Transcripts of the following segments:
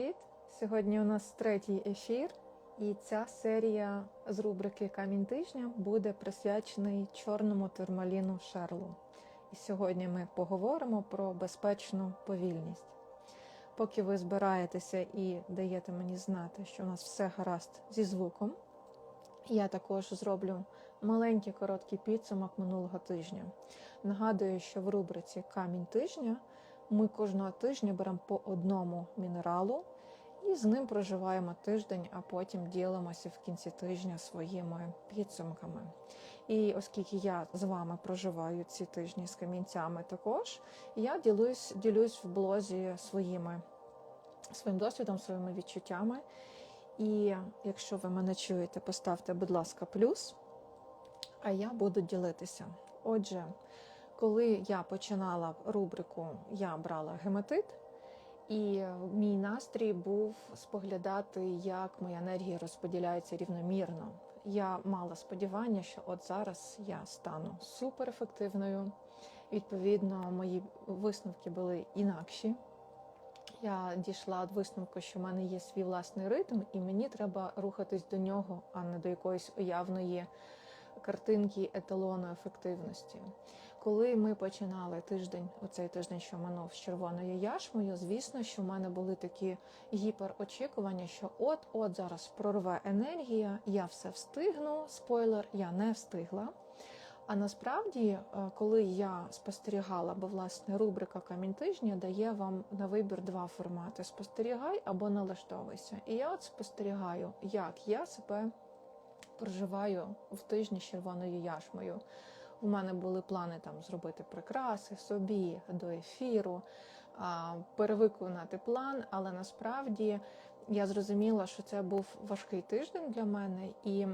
Привіт! Сьогодні у нас третій ефір, і ця серія з рубрики Камінь тижня буде присвячений чорному турмаліну Шерлу. І сьогодні ми поговоримо про безпечну повільність. Поки ви збираєтеся і даєте мені знати, що у нас все гаразд зі звуком, я також зроблю маленький короткий підсумок минулого тижня. Нагадую, що в рубриці Камінь тижня ми кожного тижня беремо по одному мінералу і з ним проживаємо тиждень, а потім ділимося в кінці тижня своїми підсумками. І оскільки я з вами проживаю ці тижні з камінцями також, я ділюсь, ділюсь в блозі своїми, своїм досвідом, своїми відчуттями. І якщо ви мене чуєте, поставте, будь ласка, плюс, а я буду ділитися. Отже, коли я починала рубрику, я брала гематит, і мій настрій був споглядати, як моя енергія розподіляється рівномірно. Я мала сподівання, що от зараз я стану суперефективною. Відповідно, мої висновки були інакші. Я дійшла до висновку, що в мене є свій власний ритм, і мені треба рухатись до нього, а не до якоїсь уявної картинки еталону ефективності. Коли ми починали тиждень, оцей тиждень, що минув з червоною яшмою, звісно, що в мене були такі гіперочікування, що от-от зараз прорве енергія, я все встигну. Спойлер, я не встигла. А насправді, е, коли я спостерігала, бо власне рубрика Камінь тижня дає вам на вибір два формати: спостерігай або налаштовуйся. І я от спостерігаю, як я себе проживаю в тижні з червоною яшмою. У мене були плани там зробити прикраси собі до ефіру, перевиконати план, але насправді я зрозуміла, що це був важкий тиждень для мене, і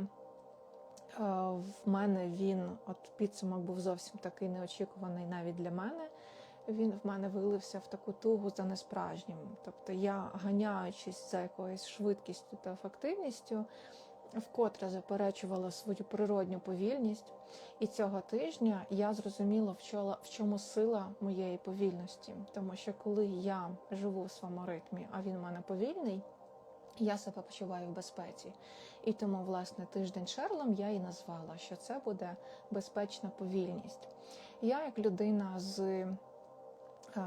в мене він, от підсумок був зовсім такий неочікуваний навіть для мене. Він в мене вилився в таку тугу за несправжнім. Тобто я, ганяючись за якоюсь швидкістю та ефективністю, вкотре заперечувала свою природню повільність. І цього тижня я зрозуміла, в чому сила моєї повільності. Тому що коли я живу в своєму ритмі, а він в мене повільний, я себе почуваю в безпеці. І тому, власне, тиждень Шерлом я і назвала, що це буде безпечна повільність. Я, як людина з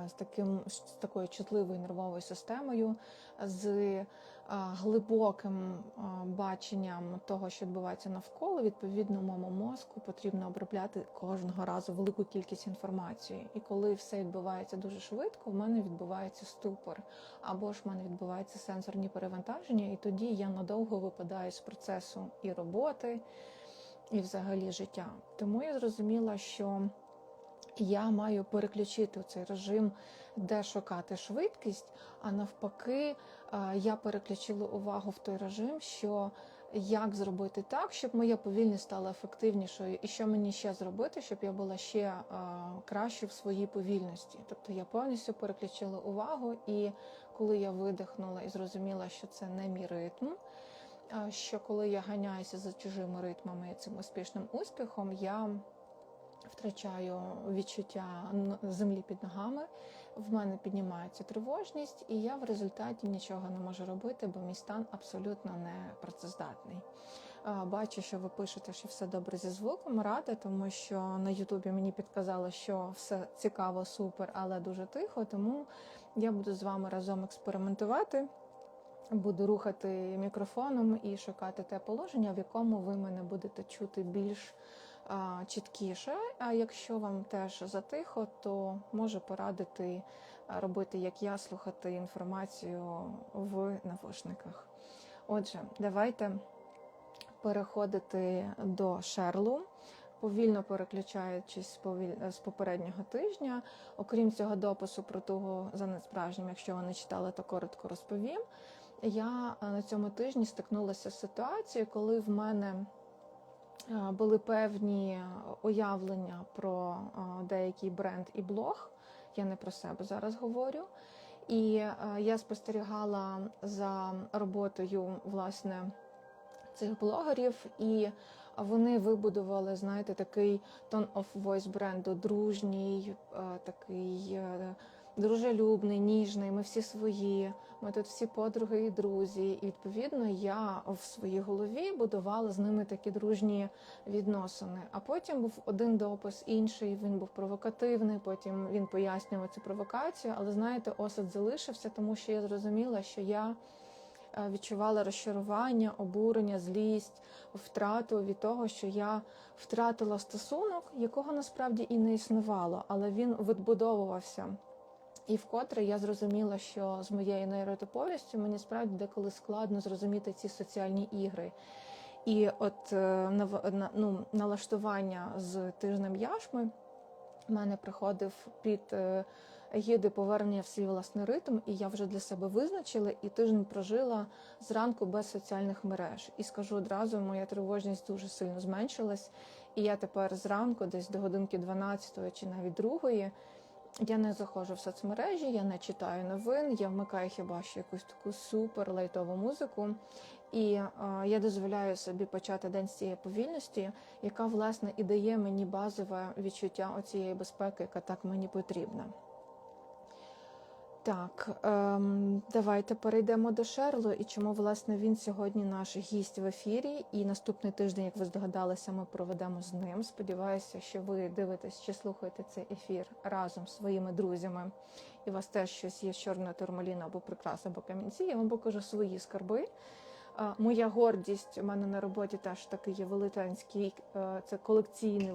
з таким з такою чутливою нервовою системою, з глибоким баченням того, що відбувається навколо, відповідно, моєму мозку потрібно обробляти кожного разу велику кількість інформації. І коли все відбувається дуже швидко, в мене відбувається ступор, або ж в мене відбуваються сенсорні перевантаження, і тоді я надовго випадаю з процесу і роботи, і взагалі життя. Тому я зрозуміла, що я маю переключити цей режим, де шукати швидкість, а навпаки, я переключила увагу в той режим, що як зробити так, щоб моя повільність стала ефективнішою, і що мені ще зробити, щоб я була ще краще в своїй повільності. Тобто я повністю переключила увагу, і коли я видихнула і зрозуміла, що це не мій ритм. Що коли я ганяюся за чужими ритмами і цим успішним успіхом, я втрачаю відчуття землі під ногами, в мене піднімається тривожність, і я в результаті нічого не можу робити, бо мій стан абсолютно не працездатний. Бачу, що ви пишете, що все добре зі звуком. Рада, тому що на Ютубі мені підказало, що все цікаво, супер, але дуже тихо. Тому я буду з вами разом експериментувати. Буду рухати мікрофоном і шукати те положення, в якому ви мене будете чути більш чіткіше. А якщо вам теж затихо, то можу порадити робити, як я, слухати інформацію в навушниках. Отже, давайте переходити до шерлу. Повільно переключаючись з попереднього тижня, окрім цього допису про того за несправжнім, якщо ви не читали, то коротко розповім. Я на цьому тижні стикнулася з ситуацією, коли в мене були певні уявлення про деякий бренд і блог. Я не про себе зараз говорю. І я спостерігала за роботою власне цих блогерів, і вони вибудували, знаєте, такий tone of voice бренду, дружній, такий дружелюбний, ніжний. Ми всі свої. Ми тут всі подруги і друзі. І відповідно я в своїй голові будувала з ними такі дружні відносини. А потім був один допис, інший він був провокативний. Потім він пояснював цю провокацію. Але знаєте, осад залишився, тому що я зрозуміла, що я е, відчувала розчарування, обурення, злість, втрату від того, що я втратила стосунок, якого насправді і не існувало, але він відбудовувався. І вкотре я зрозуміла, що з моєю нейротиповістю мені справді деколи складно зрозуміти ці соціальні ігри. І от е, ну, налаштування з тижнем яшми в мене приходив під е, егіди повернення в свій власний ритм, і я вже для себе визначила і тиждень прожила зранку без соціальних мереж. І скажу одразу, моя тривожність дуже сильно зменшилась. І я тепер зранку, десь до годинки 12 чи навіть 2, я не заходжу в соцмережі, я не читаю новин, я вмикаю хіба що якусь таку супер лайтову музику. І е, я дозволяю собі почати день з цієї повільності, яка власне і дає мені базове відчуття оцієї безпеки, яка так мені потрібна. Так, ем, давайте перейдемо до Шерло і чому власне він сьогодні наш гість в ефірі. І наступний тиждень, як ви здогадалися, ми проведемо з ним. Сподіваюся, що ви дивитесь чи слухаєте цей ефір разом з своїми друзями, і у вас теж щось є з чорної турмаліна або прикрас, або камінці. Я вам покажу свої скарби. Моя гордість у мене на роботі теж такий є велетенський, е, це колекційний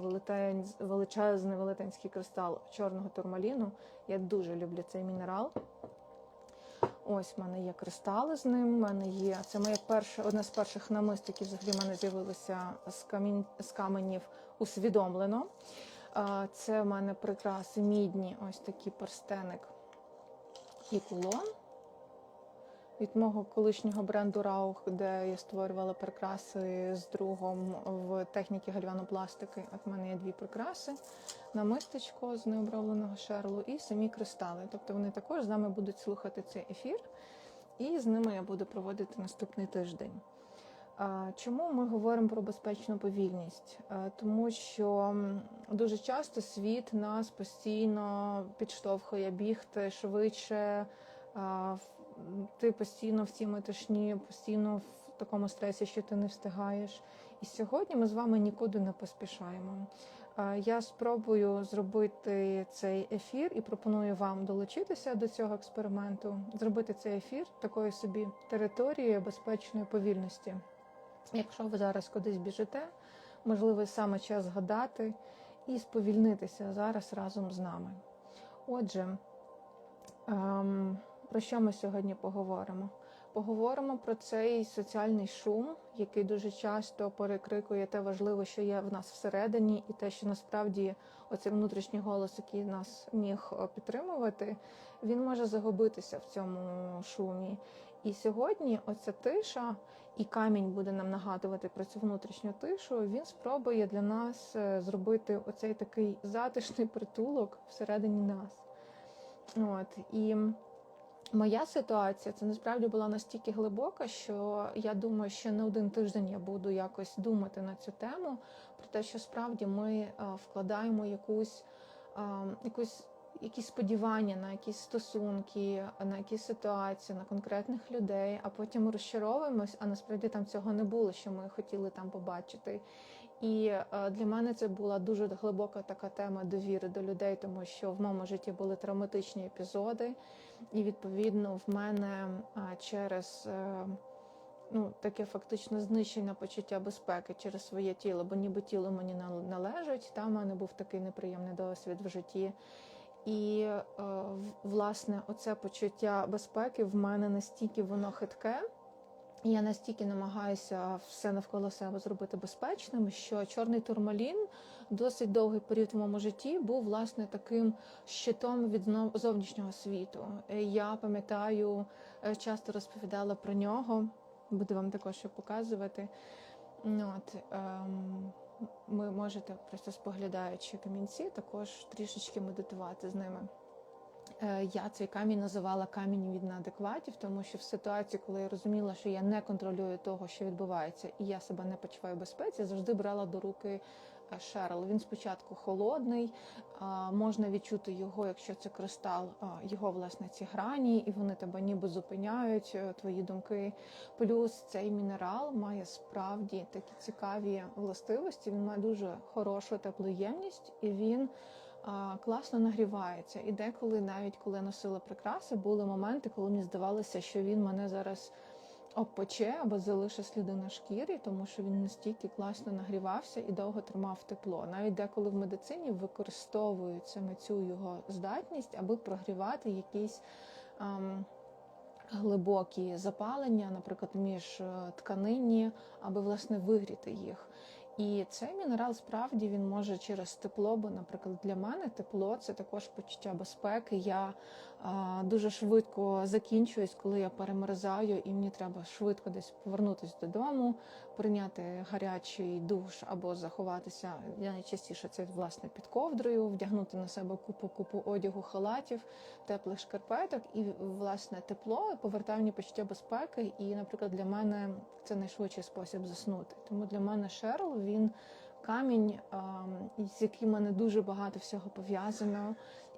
величезний велетенський кристал чорного турмаліну. Я дуже люблю цей мінерал. Ось в мене є кристали з ним. в мене є це моє перше, одне з перших намист, які взагалі в мене з'явилися з, камінь, з каменів усвідомлено. Це в мене прикраси мідні, ось такий перстеник і кулон від мого колишнього бренду Раух, де я створювала прикраси з другом в техніці гальванопластики. От в мене є дві прикраси: намистечко з необробленого шерлу і самі кристали. Тобто вони також з нами будуть слухати цей ефір, і з ними я буду проводити наступний тиждень. Чому ми говоримо про безпечну повільність? Тому що дуже часто світ нас постійно підштовхує бігти швидше. Ти постійно в цій метушні, постійно в такому стресі, що ти не встигаєш. І сьогодні ми з вами нікуди не поспішаємо. Я спробую зробити цей ефір і пропоную вам долучитися до цього експерименту, зробити цей ефір такою собі територією безпечної повільності. Якщо ви зараз кудись біжите, можливо, саме час згадати і сповільнитися зараз разом з нами. Отже, ем, про що ми сьогодні поговоримо? Поговоримо про цей соціальний шум, який дуже часто перекрикує те важливе, що є в нас всередині, і те, що насправді оцей внутрішній голос, який нас міг е, підтримувати, він може загубитися в цьому шумі. І сьогодні оця тиша, і камінь буде нам нагадувати про цю внутрішню тишу. Він спробує для нас е, зробити оцей такий затишний притулок всередині нас. От і моя ситуація це насправді була настільки глибока, що я думаю, що не один тиждень я буду якось думати на цю тему, про те, що справді ми е, вкладаємо якусь, е, якусь якісь сподівання на якісь стосунки, на якісь ситуації, на конкретних людей, а потім розчаровуємось, а насправді там цього не було, що ми хотіли там побачити. І е, для мене це була дуже глибока така тема довіри до людей, тому що в моєму житті були травматичні епізоди, і відповідно в мене через е, ну, таке фактично знищення почуття безпеки через своє тіло, бо ніби тіло мені належить. Там в мене був такий неприємний досвід в житті. І е, власне, оце почуття безпеки в мене настільки воно хитке. і Я настільки намагаюся все навколо себе зробити безпечним, що чорний турмалін досить довгий період в моєму житті був власне таким щитом від зовнішнього світу. Я пам'ятаю, е, часто розповідала про нього, буду вам також показувати. Ну, От, ем, ви можете просто споглядаючи камінці, також трішечки медитувати з ними. Е, Я цей камінь називала камінь від неадекватів, тому що в ситуації, коли я розуміла, що я не контролюю того, що відбувається, і я себе не почуваю в безпеці, завжди брала до руки Шерл. Він спочатку холодний, можна відчути його, якщо це кристал, його власне ці грані, і вони тебе ніби зупиняють, е, твої думки. Плюс цей мінерал має справді такі цікаві властивості. Він має дуже хорошу теплоємність і він класно нагрівається. І деколи, навіть коли носила прикраси, були моменти, коли мені здавалося, що він мене зараз обпече або залишить сліди на шкірі, тому що він настільки класно нагрівався і довго тримав тепло. Навіть деколи в медицині використовують саме цю його здатність, аби прогрівати якісь. ам, Глибокі запалення, наприклад, між е, тканині, аби власне вигріти їх. І цей мінерал справді він може через тепло, бо, наприклад, для мене тепло це також почуття безпеки. Я дуже швидко закінчуюсь, коли я перемерзаю, і мені треба швидко десь повернутися додому, прийняти гарячий душ або заховатися. Я найчастіше це власне під ковдрою, вдягнути на себе купу купу одягу, халатів, теплих шкарпеток, і власне тепло повертає почуття безпеки. І, наприклад, для мене це найшвидший спосіб заснути. Тому для мене Шерл він камінь, з яким мене дуже багато всього пов'язано,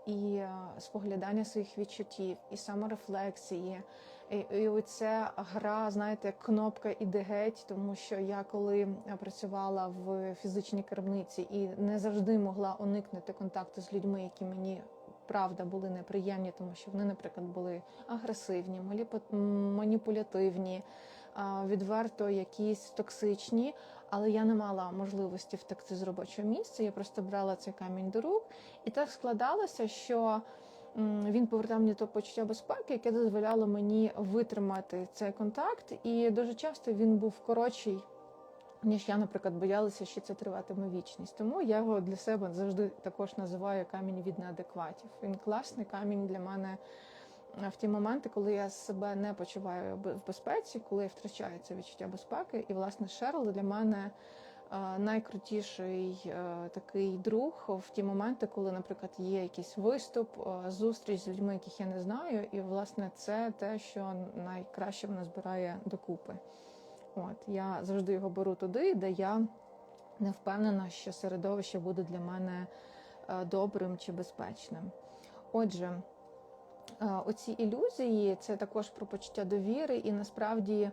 і е, споглядання своїх відчуттів, і саморефлексії. І, і оця гра, знаєте, кнопка іде геть, тому що я коли працювала в фізичній керівниці і не завжди могла уникнути контакту з людьми, які мені правда були неприємні, тому що вони, наприклад, були агресивні, маніпулятивні, відверто якісь токсичні. Але я не мала можливості втекти з робочого місця. Я просто брала цей камінь до рук, і так складалося, що він повертав мені то почуття безпеки, яке дозволяло мені витримати цей контакт. І дуже часто він був коротший, ніж я, наприклад, боялася, що це триватиме вічність. Тому я його для себе завжди також називаю камінь від неадекватів. Він класний камінь для мене в ті моменти, коли я себе не почуваю в безпеці, коли я втрачаю це відчуття безпеки. І власне Шерл для мене найкрутіший е, такий друг в ті моменти, коли, наприклад, є якийсь виступ, е, зустріч з людьми, яких я не знаю, і власне це те, що найкраще мене збирає докупи. От я завжди його беру туди, де я не впевнена, що середовище буде для мене е, добрим чи безпечним. Отже. Оці ілюзії це також про почуття довіри, і насправді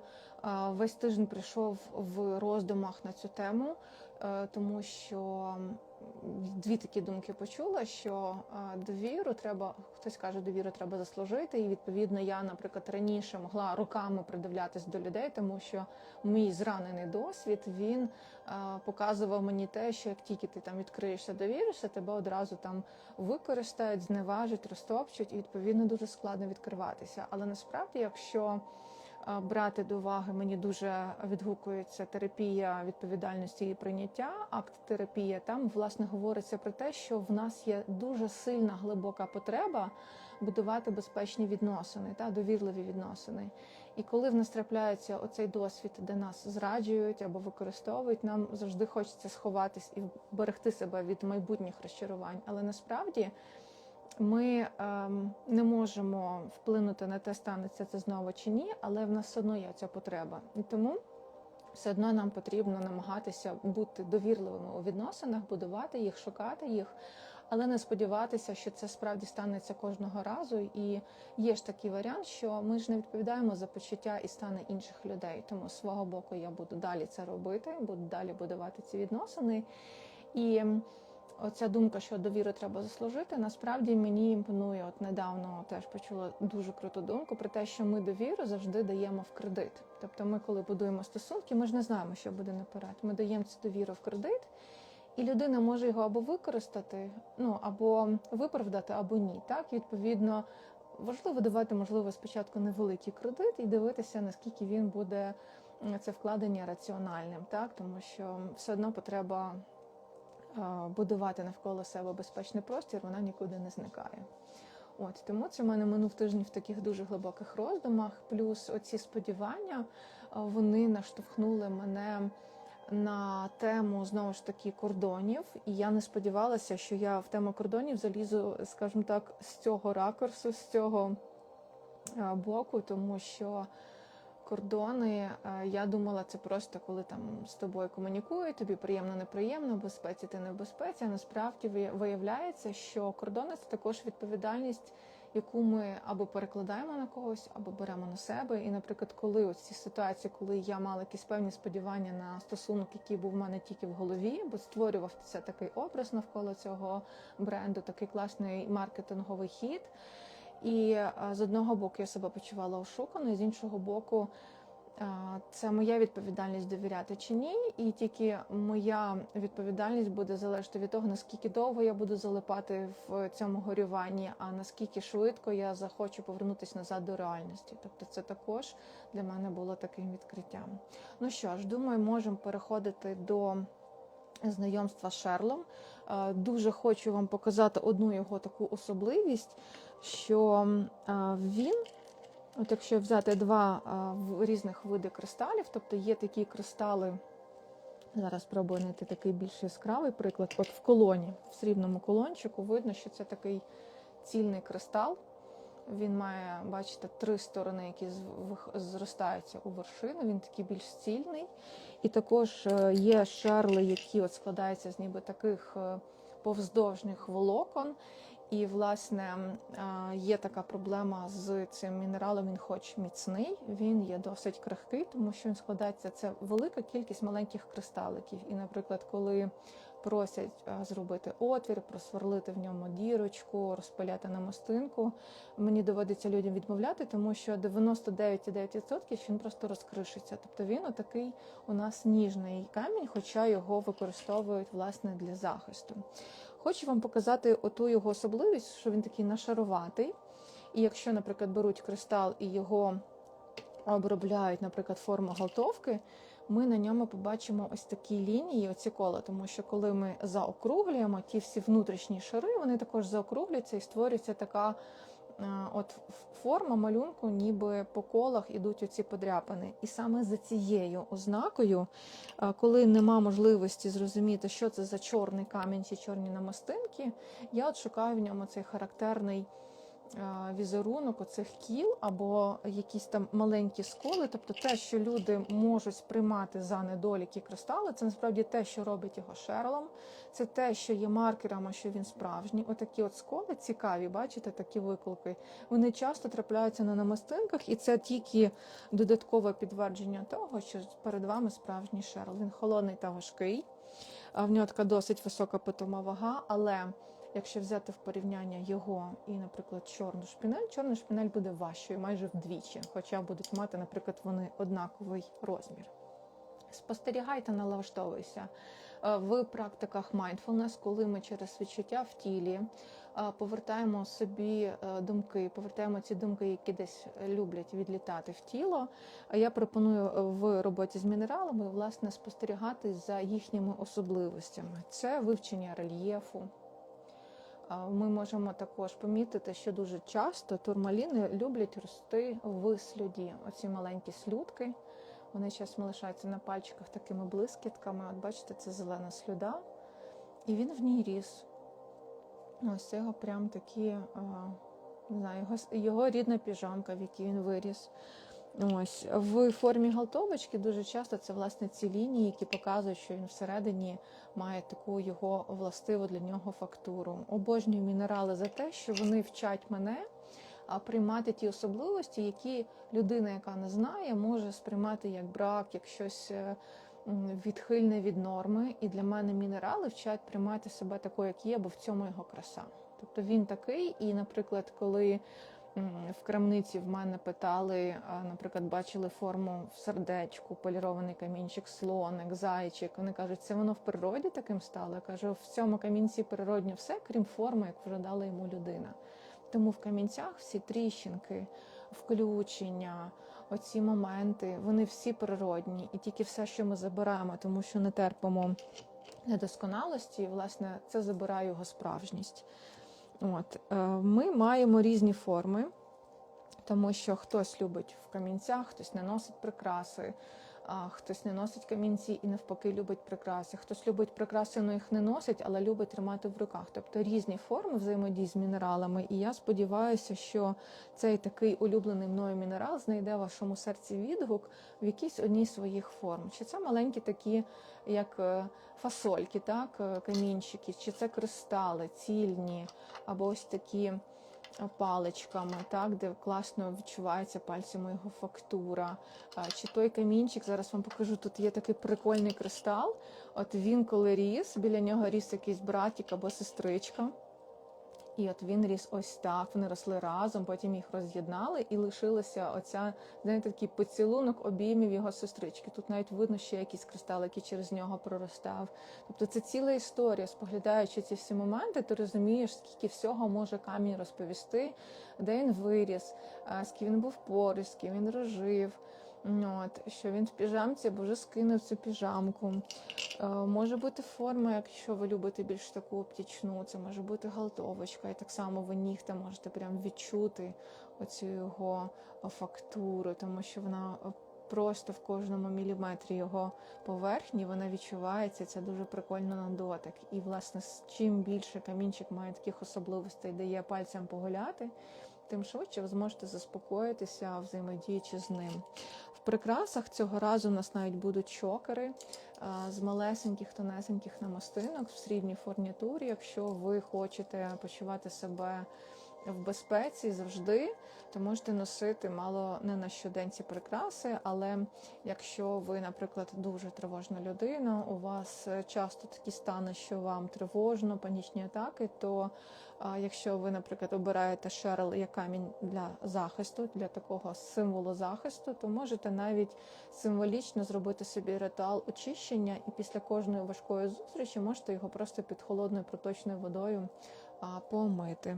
весь тиждень прийшов в роздумах на цю тему, е, тому що дві такі думки почула: що е, довіру треба, хтось каже, довіру треба заслужити. І відповідно я, наприклад, раніше могла роками придивлятись до людей, тому що мій зранений досвід він е, показував мені те, що як тільки ти там відкриєшся, довіришся, тебе одразу там використають, зневажать, розтопчуть, і відповідно дуже складно відкриватися. Але насправді, якщо брати до уваги, мені дуже відгукується терапія відповідальності і прийняття, акт терапія. Там власне говориться про те, що в нас є дуже сильна глибока потреба будувати безпечні відносини та довірливі відносини. І коли в нас трапляється оцей досвід, де нас зраджують або використовують, нам завжди хочеться сховатись і берегти себе від майбутніх розчарувань. Але насправді ми ем, не можемо вплинути на те, станеться це знову чи ні, але в нас все одно є ця потреба. І тому все одно нам потрібно намагатися бути довірливими у відносинах, будувати їх, шукати їх, але не сподіватися, що це справді станеться кожного разу. І є ж такий варіант, що ми ж не відповідаємо за почуття і стани інших людей. Тому з свого боку я буду далі це робити, буду далі будувати ці відносини. І оця думка, що довіру треба заслужити, насправді мені імпонує. От недавно теж почула дуже круту думку про те, що ми довіру завжди даємо в кредит. Тобто, ми, коли будуємо стосунки, ми ж не знаємо, що буде наперед. Ми даємо цю довіру в кредит, і людина може його або використати, ну або виправдати, або ні. Так, відповідно, важливо давати, можливо, спочатку невеликий кредит і дивитися, наскільки він буде це вкладення раціональним, так тому що все одно потреба будувати навколо себе безпечний простір, вона нікуди не зникає. От тому це в мене минув тиждень в таких дуже глибоких роздумах. Плюс оці сподівання вони наштовхнули мене на тему знову ж таки кордонів. І я не сподівалася, що я в тему кордонів залізу, скажімо так, з цього ракурсу, з цього боку, тому що кордони, е, я думала, це просто коли там з тобою комунікують, тобі приємно, неприємно, в безпеці ти не в безпеці. А насправді вия- виявляється, що кордони це також відповідальність, яку ми або перекладаємо на когось, або беремо на себе. І, наприклад, коли ось ці ситуації, коли я мала якісь певні сподівання на стосунок, який був в мене тільки в голові, бо створювався такий образ навколо цього бренду, такий класний маркетинговий хід. І е, з одного боку я себе почувала ошуканою, з іншого боку, е, це моя відповідальність довіряти чи ні, і тільки моя відповідальність буде залежати від того, наскільки довго я буду залипати в цьому горюванні, а наскільки швидко я захочу повернутися назад до реальності. Тобто, це також для мене було таким відкриттям. Ну що ж, думаю, можемо переходити до знайомства з Шерлом. Е, Дуже хочу вам показати одну його таку особливість, що він, от якщо взяти два різних види кристалів, тобто є такі кристали. Зараз спробую знайти такий більш яскравий приклад. От в колоні, в срібному колончику, видно, що це такий цільний кристал. Він має, бачите, три сторони, які зростаються у вершину. Він такий більш цільний. І також е, є шарли, які от складаються з ніби таких е, повздовжних волокон. І, власне, е, є така проблема з цим мінералом. Він хоч міцний, він є досить крихкий, тому що він складається це велика кількість маленьких кристаликів. І, наприклад, коли просять е, зробити отвір, просверлити в ньому дірочку, розпиляти на мостинку, мені доводиться людям відмовляти, тому що 99,9% він просто розкришиться. Тобто він отакий у нас ніжний камінь, хоча його використовують власне для захисту. Хочу вам показати оту його особливість, що він такий нашаруватий. І якщо, наприклад, беруть кристал і його обробляють, наприклад, форму галтовки, ми на ньому побачимо ось такі лінії, оці кола, тому що коли ми заокруглюємо ті всі внутрішні шари, вони також заокруглюються і створюється така от форма малюнку, ніби по колах ідуть оці подряпини. І саме за цією ознакою, коли нема можливості зрозуміти, що це за чорний камінь чи чорні намастинки, я от шукаю в ньому цей характерний візерунок оцих кіл або якісь там маленькі сколи, тобто те, що люди можуть сприймати за недоліки кристали, це насправді те, що робить його шерлом, це те, що є маркерами, що він справжній. Отакі от сколи цікаві, бачите, такі виклики. Вони часто трапляються на намистинках, і це тільки додаткове підтвердження того, що перед вами справжній шерл. Він холодний та важкий. а В нього така досить висока питома вага, але якщо взяти в порівняння його і, наприклад, чорну шпінель, чорна шпінель буде важчою майже вдвічі, хоча будуть мати, наприклад, вони однаковий розмір. Спостерігайте, налаштовуйся Е, в практиках mindfulness, коли ми через відчуття в тілі е, повертаємо собі е, думки, повертаємо ці думки, які десь люблять відлітати в тіло. Я пропоную в роботі з мінералами власне спостерігати за їхніми особливостями. Це вивчення рельєфу. Ми можемо також помітити, що дуже часто турмаліни люблять рости в слюді. Оці маленькі слюдки. Вони зараз лишаються на пальчиках такими блискітками. От бачите, це зелена слюда, і він в ній ріс. Ось його прям такі, не знаю, його, його рідна піжамка, в якій він виріс. Ось в формі галтовочки дуже часто це власне ці лінії, які показують, що він всередині має таку його властиву для нього фактуру. Обожнюю мінерали за те, що вони вчать мене приймати ті особливості, які людина, яка не знає, може сприймати як брак, як щось е, відхильне від норми. І для мене мінерали вчать приймати себе такою, як є, бо в цьому його краса. Тобто він такий, і, наприклад, коли в крамниці в мене питали, наприклад, бачили форму в сердечку, полірований камінчик, слоник, зайчик. Вони кажуть, це воно в природі таким стало. Я кажу, в цьому камінці природньо все, крім форми, як вже дала йому людина. Тому в камінцях всі тріщинки, включення, оці моменти, вони всі природні, і тільки все, що ми забираємо, тому що не терпимо недосконалості, власне, це забирає його справжність. От е, ми маємо різні форми, тому що хтось любить в камінцях, хтось не носить прикраси. Хтось не носить камінці і навпаки любить прикраси. Хтось любить прикраси, але їх не носить, але любить тримати в руках. Тобто різні форми взаємодії з мінералами. І я сподіваюся, що цей такий улюблений мною мінерал знайде в вашому серці відгук в якійсь одній з своїх форм. Чи це маленькі такі, як е, фасольки, так, е, камінчики, чи це кристали, цільні, або ось такі паличками, так, де класно відчувається пальцями його фактура. Чи той камінчик, зараз вам покажу, тут є такий прикольний кристал. От він коли ріс, біля нього ріс якийсь братик або сестричка. І от він ріс ось так. Вони росли разом, потім їх роз'єднали, і лишилося оця, знаєте, такий поцілунок обіймів його сестрички. Тут навіть видно, що якийсь кристал, який через нього проростав. Тобто це ціла історія. Споглядаючи ці всі моменти, ти розумієш, скільки всього може камінь розповісти, де він виріс, ким він був поруч, ким він рожив. Ну, От, що він в піжамці або вже скинув цю піжамку. Е, може бути форма, якщо ви любите більш таку оптічну, це може бути галтовочка, і так само ви нігтем можете прям відчути оцю його е, фактуру, тому що вона е, просто в кожному міліметрі його поверхні вона відчувається. Це дуже прикольно на дотик. І, власне, з чим більше камінчик має таких особливостей, де є пальцем погуляти, тим швидше ви зможете заспокоїтися, взаємодіючи з ним. Прикрасах цього разу у нас навіть будуть чокери з малесеньких тонесеньких намистинок в срібній фурнітурі. Якщо ви хочете почувати себе в безпеці завжди, то можете носити мало не на щодень ці прикраси, але якщо ви, наприклад, дуже тривожна людина, у вас часто такі стани, що вам тривожно, панічні атаки, то якщо ви, наприклад, обираєте шерл як камінь для захисту, для такого символу захисту, то можете навіть символічно зробити собі ритуал очищення, і після кожної важкої зустрічі можете його просто під холодною проточною водою помити.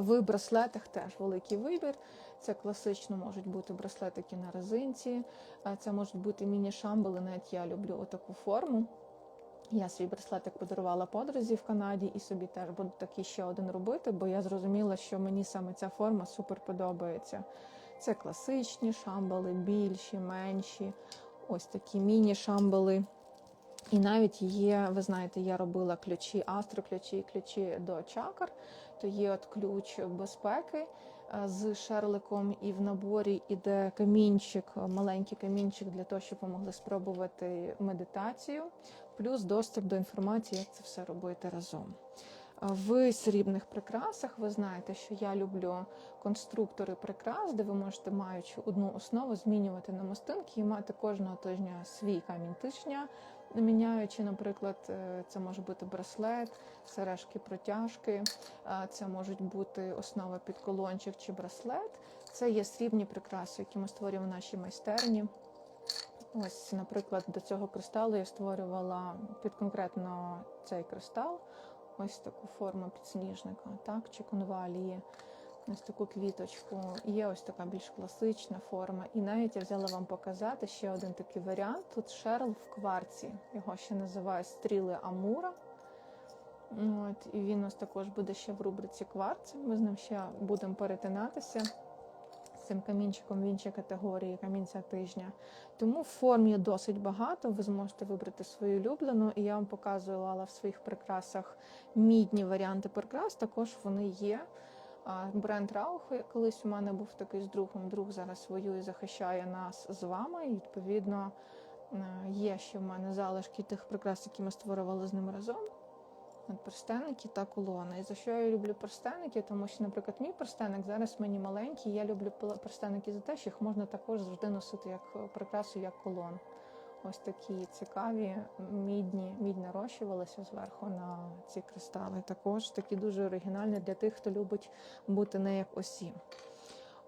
В браслетах теж великий вибір. Це класично можуть бути браслетики на резинці, це можуть бути міні-шамбали. Навіть я люблю отаку форму. Я свій браслетик подарувала подрузі в Канаді і собі теж буду такий ще один робити, бо я зрозуміла, що мені саме ця форма супер подобається. Це класичні шамбали, більші, менші, ось такі міні-шамбали. І навіть є, ви знаєте, я робила ключі, астроключі ключі до чакр, то є от ключ безпеки е, з шерликом, і в наборі іде камінчик, маленький камінчик для того, щоб ви могли спробувати медитацію, плюс доступ до інформації, як це все робити разом. В срібних прикрасах ви знаєте, що я люблю конструктори прикрас, де ви можете, маючи одну основу, змінювати намистинки і мати кожного тижня свій камінь тижня, міняючи, наприклад, е, це може бути браслет, сережки, протяжки, це можуть бути основа під колончик чи браслет. Це є срібні прикраси, які ми створюємо в нашій майстерні. Ось, наприклад, до цього кристалу я створювала під конкретно цей кристал ось таку форму підсніжника, так, чи конвалії, ось таку квіточку. Є ось така більш класична форма. І навіть я взяла вам показати ще один такий варіант. Тут шерл в кварці. Його ще називають стріли Амура. От, І він у нас також буде ще в рубриці кварц. Ми з ним ще будемо перетинатися. З цим камінчиком в іншій категорії камінця тижня. Тому форм є досить багато. Ви зможете вибрати свою улюблену. І я вам показувала в своїх прикрасах мідні варіанти прикрас. Також вони є. Бренд Раух колись у мене був такий з другом. Друг зараз воює, захищає нас з вами. І відповідно е, є ще в мене залишки тих прикрас, які ми створювали з ним разом. От Перстеники та колони. І за що я люблю перстеники? Тому що, наприклад, мій перстеник зараз мені маленький. Я люблю перстеники за те, що їх можна також завжди носити як прикрасу, як колон. Ось такі цікаві, мідні, мідь нарощувалися зверху на ці кристали. Також такі дуже оригінальні для тих, хто любить бути не як осі.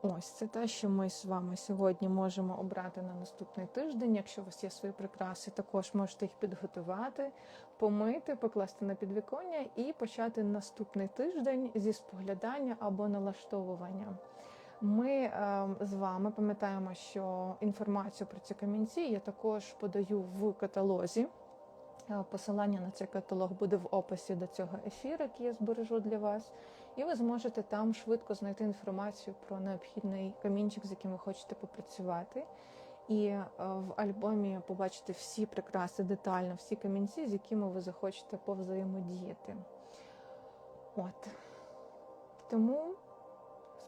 Ось це те, що ми з вами сьогодні можемо обрати на наступний тиждень. Якщо у вас є свої прикраси, також можете їх підготувати, помити, покласти на підвіконня і почати наступний тиждень зі споглядання або налаштовування. Ми е, з вами пам'ятаємо, що інформацію про ці камінці я також подаю в каталозі. Е, Посилання на цей каталог буде в описі до цього ефіру, який я збережу для вас. І ви зможете там швидко знайти інформацію про необхідний камінчик, з яким ви хочете попрацювати. І е, в альбомі побачите всі прикраси детально, всі камінці, з якими ви захочете повзаємодіяти. От. Тому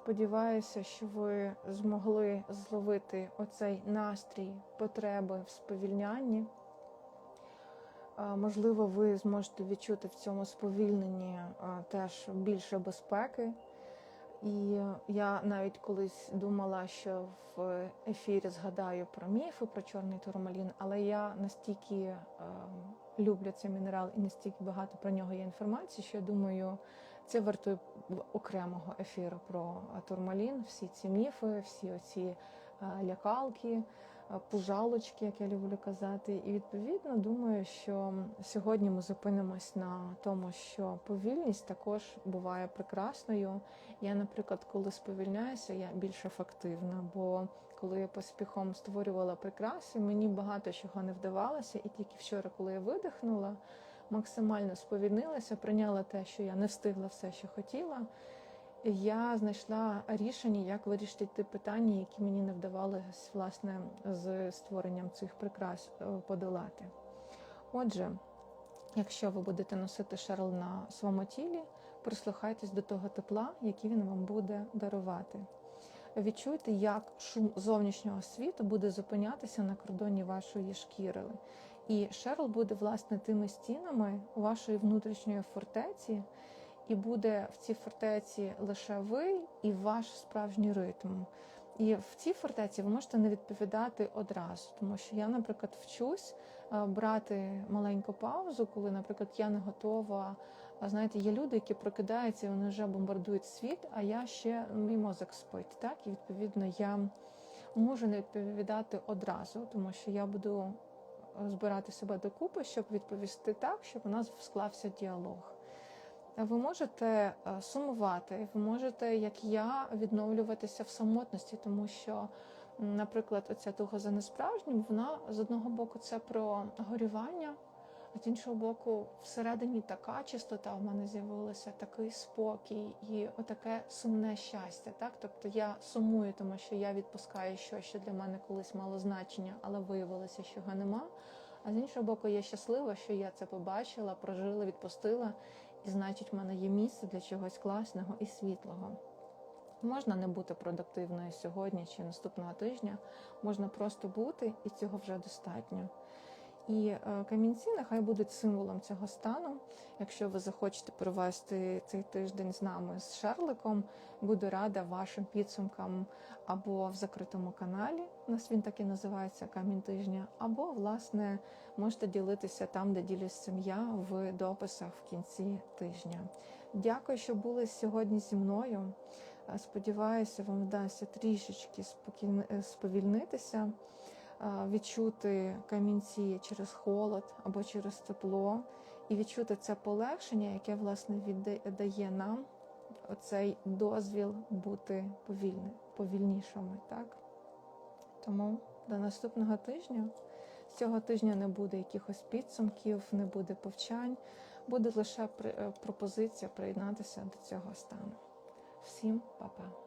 сподіваюся, що ви змогли зловити оцей настрій потреби в сповільнянні. Можливо, ви зможете відчути в цьому сповільненні теж більше безпеки. І я навіть колись думала, що в ефірі згадаю про міфи, про чорний турмалін, але я настільки е, люблю цей мінерал і настільки багато про нього є інформації, що я думаю, це вартує окремого ефіру про турмалін, всі ці міфи, всі оці е, лякалки, е, пужалочки, як я люблю казати. І відповідно думаю, що сьогодні ми зупинимось на тому, що повільність також буває прекрасною. Я, наприклад, коли сповільняюся, я більш ефективна, бо коли я поспіхом створювала прикраси, мені багато чого не вдавалося, і тільки вчора, коли я видихнула, максимально сповільнилася, прийняла те, що я не встигла все, що хотіла. Я знайшла рішення, як вирішити ті питання, які мені не вдавалося власне з створенням цих прикрас е, подолати. Отже, якщо ви будете носити шарл на своєму тілі, прислухайтесь до того тепла, який він вам буде дарувати. Відчуйте, як шум зовнішнього світу буде зупинятися на кордоні вашої шкіри. І шерл буде власне тими стінами вашої внутрішньої фортеці, і буде в цій фортеці лише ви і ваш справжній ритм. І в цій фортеці ви можете не відповідати одразу, тому що я, наприклад, вчусь е, брати маленьку паузу, коли, наприклад, я не готова. А знаєте, є люди, які прокидаються, і вони вже бомбардують світ, а я ще мій мозок спить. Так і відповідно я можу не відповідати одразу, тому що я буду збирати себе докупи, щоб відповісти так, щоб у нас склався діалог. Ви можете е, сумувати, ви можете, як я, відновлюватися в самотності, тому що, наприклад, оця туга за несправжнім, вона з одного боку це про горювання, з іншого боку, всередині така чистота в мене з'явилася, такий спокій і отаке сумне щастя. Так, тобто я сумую, тому що я відпускаю щось, що для мене колись мало значення, але виявилося, що його нема. А з іншого боку, я щаслива, що я це побачила, прожила, відпустила, і значить, в мене є місце для чогось класного і світлого. Можна не бути продуктивною сьогодні чи наступного тижня, можна просто бути, і цього вже достатньо. І е, камінці нехай будуть символом цього стану. Якщо ви захочете провести цей тиждень з нами з Шерликом, буду рада вашим підсумкам або в закритому каналі. У нас він так і називається Камінь тижня, або, власне, можете ділитися там, де ділюсь я, в дописах в кінці тижня. Дякую, що були сьогодні зі мною. Е, Сподіваюся, вам вдасться трішечки спокійно е, сповільнитися відчути камінці через холод або через тепло, і відчути це полегшення, яке власне віддає нам оцей дозвіл бути повільним, повільнішими. Так? Тому до наступного тижня. З цього тижня не буде якихось підсумків, не буде повчань, буде лише пропозиція приєднатися до цього стану. Всім па-па!